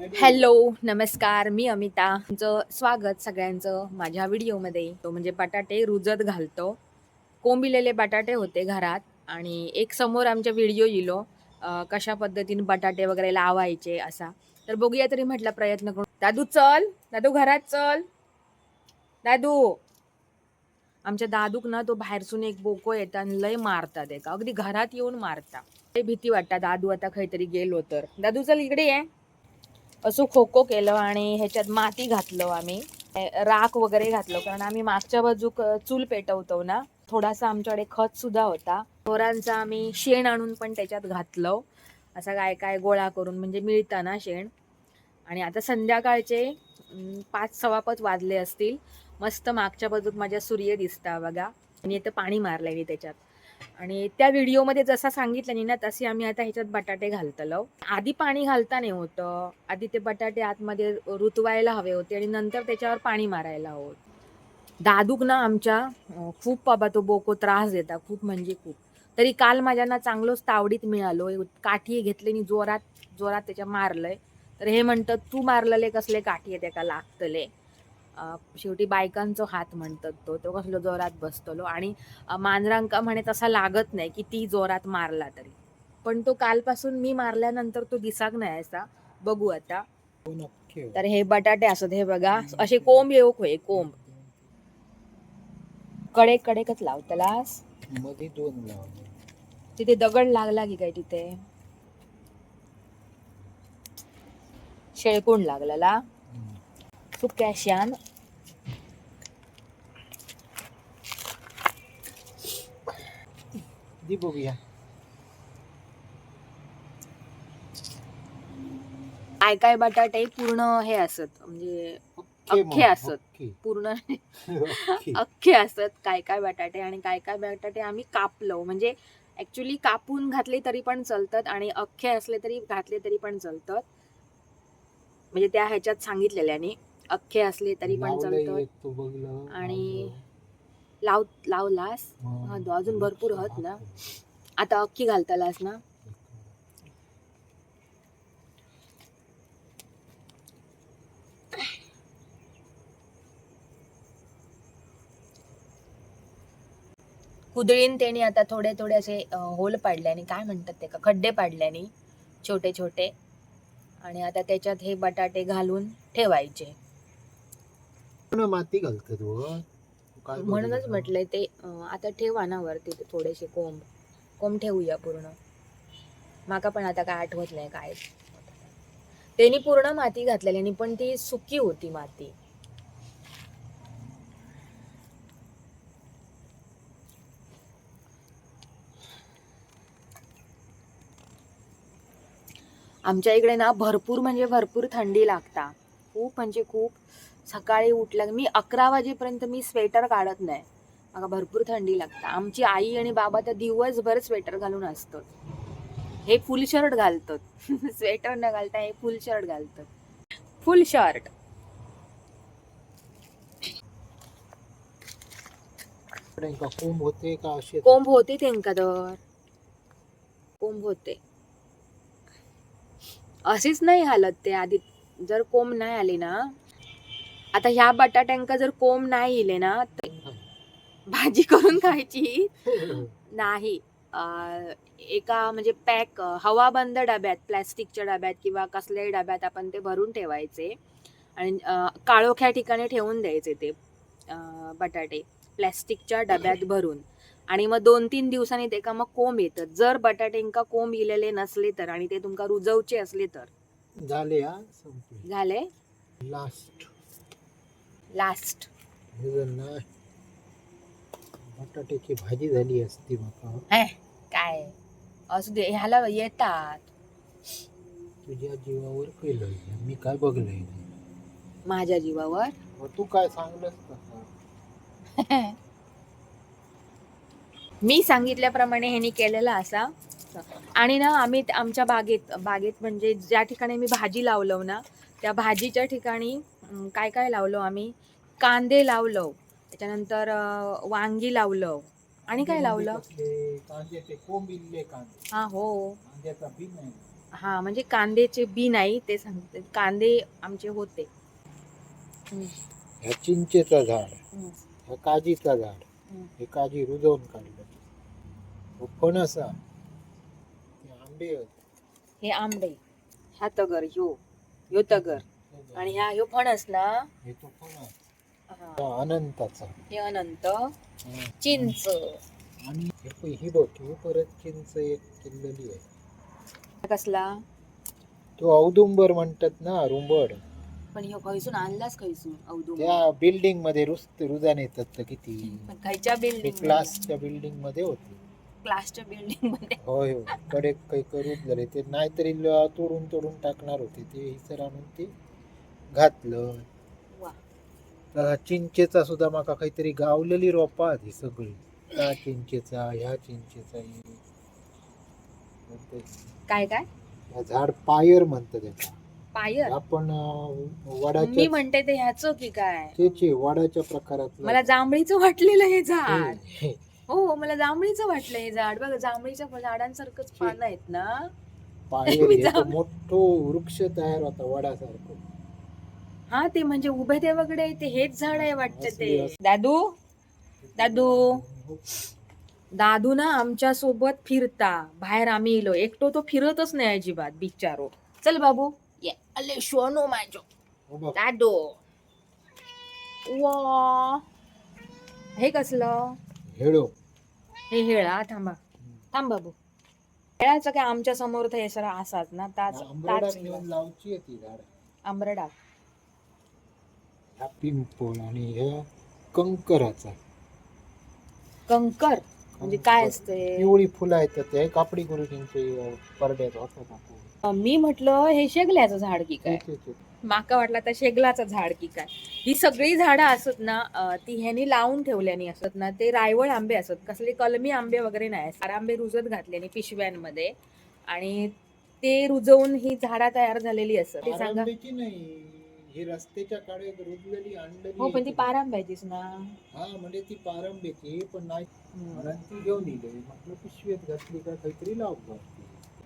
Hello नमस्कार मी अमिता. तुमचं स्वागत सगळ्यांचं माझ्या व्हिडिओमध्ये. तो म्हणजे बटाटे रुजत घालतो. कोंबिलेले बटाटे होते घरात आणि एक समोर आमच्या व्हिडिओ येलो कशा पद्धतीने बटाटे वगैरे लावायचे असा. तर बघूया तरी म्हटलं प्रयत्न करून दादू चल. दादू घरात चल. दादू. आमच्या दादूक ना तो बाहेरसून एक बोको येतात आणि लय मारतात एका. अगदी घरात येऊन मारता ते भीती वाटतात दादू आता काहीतरी गेलो तर. दादू चल इकडे आहे असं खो खो केलं आणि ह्याच्यात माती घातलं आम्ही. राख वगैरे घातलं कारण आम्ही मागच्या बाजूक चूल पेटवतो ना थोडासा आमच्याकडे खत सुद्धा होता. थोरांचा आम्ही शेण आणून पण त्याच्यात घातलं. असं काय काय गोळा करून म्हणजे मिळतं ना शेण. आणि आता संध्याकाळचे पाच सवापत वाजले असतील. मस्त मागच्या बाजूक माझ्या सूर्य दिसता बघा. आणि इथं पाणी मारलंय त्याच्यात. आणि त्या व्हिडिओमध्ये जसं सांगितलं ना तसे आम्ही आता ह्याच्यात बटाटे घालतलो. आधी पाणी घालता नाही होतं. आधी ते बटाटे आतमध्ये रुतवायला हवे होते आणि नंतर त्याच्यावर पाणी मारायला हवं दादूक ना आमच्या खूप बाबा तो बोको त्रास देता खूप म्हणजे खूप. तरी काल माझ्या ना चांगलोच तावडीत मिळालो. काठी घेतले आणि जोरात जोरात त्याच्या मारलंय. तर हे म्हणतात तू मारलेले कसले काठी आहे त्याका लागतले. शेवटी बायकांचो हात म्हणतात तो तो कसलो जोरात बसतलो. आणि मांजरांका म्हणे तसा लागत नाही किती जोरात मारला तरी. पण तो कालपासून मी मारल्यानंतर तो दिसाक नाही असा. बघू आता. तर हे बटाटे असत हे बघा. असे कोंब येऊ होय कोंब. कडे कडेकच लावतलासमध्ये दोन तिथे दगड लागला की काय तिथे? शेळकून लागलेला सुक्या दी बघूया काय काय बटाटे पूर्ण हे असत म्हणजे अख्खे असत. पूर्ण अख्खे असत काय काय बटाटे आणि काय काय बटाटे आम्ही कापलो. म्हणजे ऍक्च्युली कापून घातले तरी पण चालतात आणि अख्खे असले तरी घातले तरी पण चालतात. म्हणजे त्या ह्याच्यात सांगितलेल्याने अख्खे असले तरी पण चालतात. तो आणि लाव लावलास. हा, दो- अजून भरपूर आहेत ना. आता अख्खी घालतालास ना? कुदळीन त्याने आता थोडे थोडे असे होल पाडल्याने काय म्हणतात ते का खड्डे पाडल्याने छोटे छोटे. आणि आता त्याच्यात हे बटाटे घालून ठेवायचे. पूर्ण माती घालतात म्हणूनच? म्हटलंय ते अं, आता ठेवा ना वरती थोडेसे कोंब. कोंब ठेवूया पूर्ण. माका पण आता काय आठवत नाही काय. त्यांनी पूर्ण माती घातलेली आणि पण ती सुकी होती माती. आमच्या इकडे ना भरपूर म्हणजे भरपूर थंडी लागता. खूप म्हणजे खूप सकाळी उठल्या मी अकरा वाजेपर्यंत मी स्वेटर काढत नाही. मला भरपूर थंडी लागतं. आमची आई आणि बाबा तर दिवसभर स्वेटर घालून असतात. हे फुल शर्ट घालतात. स्वेटर न घालता हे फुल शर्ट घालतात. Full shirt. कोंब होते का कोंब होते तेंका तर. कोंब होते. अशीच नाही हालत ते आधी. जर कोंब नाही आली ना आता ह्या बटाट्यांका जर कोंब नाही इले ना तर भाजी करून खायची. नाही. अं, एका म्हणजे पॅक हवाबंद डब्यात प्लॅस्टिकच्या डब्यात किंवा कसल्याही डब्यात आपण ते भरून ठेवायचे. आणि अं, काळोख्या ठिकाणी ठेवून द्यायचे ते अं, बटाटे प्लॅस्टिकच्या डब्यात भरून. आणि मग दोन तीन दिवसांनी ते का मग कोंब येतात जर बटाटेंका कोंब इलेले नसले तर आणि ते तुमका रुजवचे असले तर? झाले हा? संपले. झाले? लास्ट लास्ट बटाट्याची भाजी झाली असती माका काय? असू दे ह्याला येतात. तुझ्या जीवावर केलं मी काय बघलंय माझ्या जीवावर? तू काय सांगलंस मी सांगितल्याप्रमाणे ह्यांनी केलेला असा. आणि ना आम्ही आमच्या बागेत बागेत म्हणजे ज्या ठिकाणी मी भाजी लावलो ना त्या भाजीच्या ठिकाणी काय काय लावलो आम्ही? कांदे लावलो. त्याच्यानंतर वांगी लावलं. आणि काय लावलं? हा हो. कांद्याचा बी नाही हा म्हणजे कांद्याचे बी नाही ते सांगते. कांदे आमचे होते. ह्या चिंचेचं झाड ह्या काजीचं झाड. हे काजी रुजवून काढलं. हो फणस हा. हे आंबे. हे आंबे. ह्या तगर ह्यो. ह्यो तगर. आणि ह्या ह्यो फणस ना हे तो फणस हा. हा अनंताचा. हे अनंत. चिंच. आणि हे प- ही बघ ही परत चिंच एक किल्लेली आहे. कसला? तो औदुंबर म्हणतात ना रुंबड पण ह्यो खैसून आणलाच खैसून अवधू त्या बिल्डिंगमध्ये रुस्त रुजान येतात तर किती? पण खयच्या बिल्डिंग क्लासच्या बिल्डिंगमध्ये होते. क्लासच्या बिल्डिंगमध्ये होय होय. कडे काही करूच झाले. ते नाहीतरी ल- तोडून तोडून टाकणार होते. ते हिसर आणून ते घातलं. वा. तर चिंचेचा सुद्धा माका काहीतरी गावलेली रोपा ही सगळी. त्या चिंचेचा ह्या चिंचेचा हे. काय काय? ह्या झाड पायर म्हणतात त्याचा पायर? आपण अं, मी वडाच्या म्हणते ते ह्याच की काय? तेचे वडाच्या प्रकारात मला जांभळीचं वाटलेलं हे झाड. हो मला जांभळीचं वाटलं हे झाड. बघा जांभळीच्या झाडांसारखंच पानं आहेत ना. पायर मी हे तर जांभ- मोठो वृक्ष तयार होता वडासारखं. हा ते म्हणजे उभे ते वगैरे ते हेच झाड आहे वाटतं ते. दादू? दादू? दादू ना आमच्यासोबत फिरता. बाहेर आम्ही इलो. एकटो तो फिरतच नाही अजिबात बिचारो. चल बाबू. ये अले शोनो माझो हो दादू. वा. हे कसलं? हेळो. हे हेळा थांबा. थांब बाबू. हेळाचं काय आमच्यासमोर तर हे सर असाच ना ताच ताच आंबरडा. ह्या पिंपळ आणि ह्या कंकराचा. कंकर? म्हणजे काय असते पिवळी फुलं आहेत ते कापडी गुरुजींचे परड्यात मी म्हटलं हे शेगल्याचं झाड की काय. माका वाटलं तर शेगलाचं झाड की काय? ही सगळी झाडं असत ना अं, ती ह्यानी लावून ठेवल्यानी असत ना ते रायवळ आंबे असत. कसले कलमी आंबे वगैरे नाही सारे आंबे रुजत घातल्याने पिशव्यांमध्ये. आणि ते रुजवून ही झाडा तयार झालेली असत. ते सांगा. नाही? ही रस्त्याच्या कडेत रुजलेली आणलेली हो पण ती आहे. पारांब्याचीच ना. हा म्हणजे ती पारंब्याची पण नाही. म्हणून ती घेऊन इले. म्हटलं पिशवीत घातली का? काहीतरी लावलं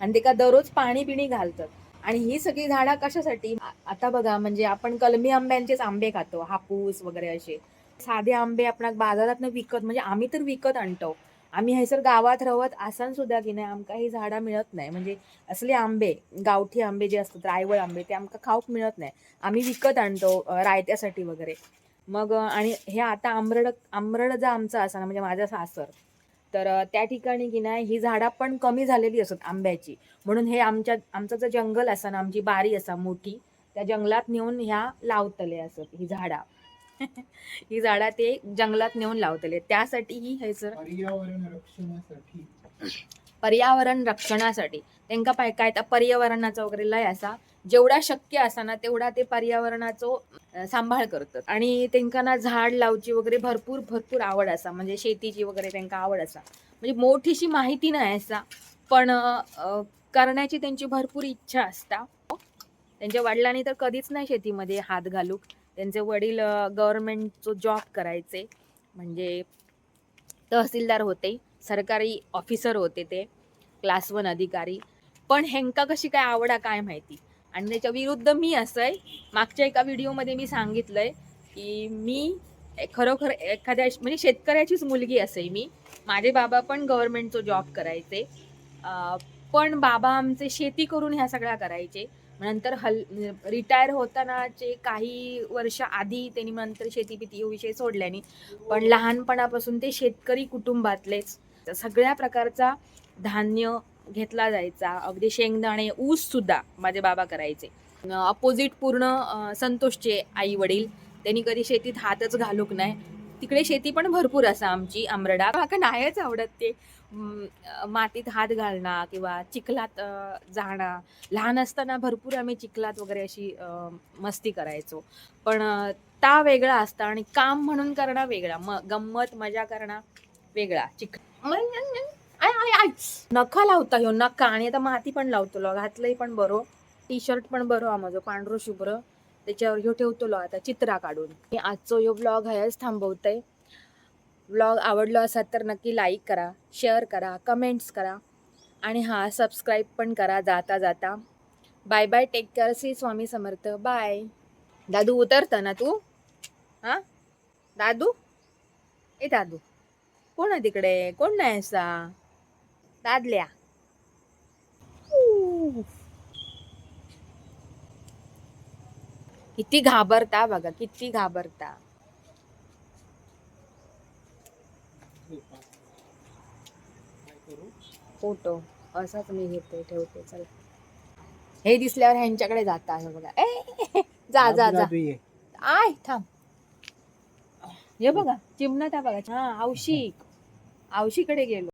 आणि ते का दररोज पाणी पिणी घालतात. आणि ही सगळी झाडं कशासाठी? आ- आता बघा म्हणजे आपण कलमी आंब्यांचेच आंबे खातो हापूस वगैरे असे. साधे आंबे आपण बाजारात विकत म्हणजे आम्ही तर विकत आणतो. आम्ही हैसर गावात राहत आसान सुद्धा की नाही आमका ही झाडं मिळत नाही. म्हणजे असले आंबे गावठी आंबे जे असतात रायवळ आंबे ते आमकां खाऊक मिळत नाही. आम्ही विकत आणतो रायत्यासाठी वगैरे. मग आणि हे आता आंबरड आंबरड जर आमचं असा ना म्हणजे माझा सासर तर त्या ठिकाणी की नाही ही झाडं पण कमी झालेली असत आंब्याची. म्हणून हे आमच्या आमचं जे जंगल असा ना आमची बारी असा मोठी त्या जंगलात नेऊन ह्या लावतले असत ही झाडं. ही झाडा ते जंगलात नेऊन लावतले. त्यासाठी ही हैसर पर्यावरण रक्षणासाठी. पर्यावरण रक्षणासाठी. त्यांका पाय काय पर्यावरणाचा वगैरे लय असा. जेवढा शक्य असा ना तेवढा ते पर्यावरणाचो सांभाळ करतात. आणि त्यांका ना झाड लावची वगैरे भरपूर भरपूर आवड असा. म्हणजे शेतीची वगैरे त्यांका आवड असा. म्हणजे मोठीशी माहिती नाही असा. पण करण्याची त्यांची भरपूर इच्छा असता. त्यांच्या वडिलांनी तर कधीच नाही शेतीमध्ये हात घालू त्यांचे वडील गव्हर्नमेंटचं जॉब करायचे. म्हणजे तहसीलदार होते सरकारी ऑफिसर होते ते क्लास वन अधिकारी. पण ह्यांका कशी काय आवडा काय माहिती? आणि त्याच्या विरुद्ध मी असं आहे मागच्या एका व्हिडिओमध्ये मी सांगितलं आहे की मी खरोखर एखाद्या म्हणजे शेतकऱ्याचीच मुलगी असे मी. माझे बाबा पण गव्हर्नमेंटचं जॉब करायचे. पण बाबा आमचे शेती करून ह्या सगळ्या करायचे. नंतर हल रिटायर होतानाचे काही वर्ष आधी त्यांनी नंतर शेतीपिती विषय सोडल्याने पण लहानपणापासून ते शेतकरी कुटुंबातलेच सगळ्या प्रकारचा धान्य घेतला जायचा. अगदी शेंगदाणे ऊस सुद्धा माझे बाबा करायचे. अपोजिट पूर्ण संतोषचे आई वडील त्यांनी कधी शेतीत हातच घालूक नाही. तिकडे शेती पण भरपूर असा आमची आंबरडा माका नाहीच आवडत ते मातीत हात घालणं किंवा चिखलात जाणं. लहान असताना भरपूर आम्ही चिखलात वगैरे अशी मस्ती करायचो. पण ता वेगळा असता आणि काम म्हणून करणं वेगळा. म गंमत मजा करणं वेगळा. चिख आय नखा लावता ह्यो नखा. आणि आता माती पण लावतो. घातलंही पण बरो. टी शर्ट पण बरो हा माझं पांढरो शुभ्र. त्याच्यावर ह्यो ठेवतो आता चित्रा काढून. मी आजचो ह्यो ब्लॉग हयच थांबवतंय. ब्लॉग आवडलो असा तर नक्की लाईक करा शेअर करा कमेंट्स करा. आणि हा सबस्क्राईब पण करा जाता जाता. Bye bye take care Shri Swami Samarth. Bye Dadu उतरतं ना तू? हां? दादू? ए दादू कोण आहे तिकडे? कोण नाही असा? दादल्या. किती घाबरता बघा किती घाबरता. फोटो असाच मी घेते ठेवते चला. हे दिसल्यावर ह्यांच्याकडे जाता असं बघा. ए जा जा जा. आय थांब. हे बघा चिमणा त्या बघा. हा औशिक औशीकडे गेलो.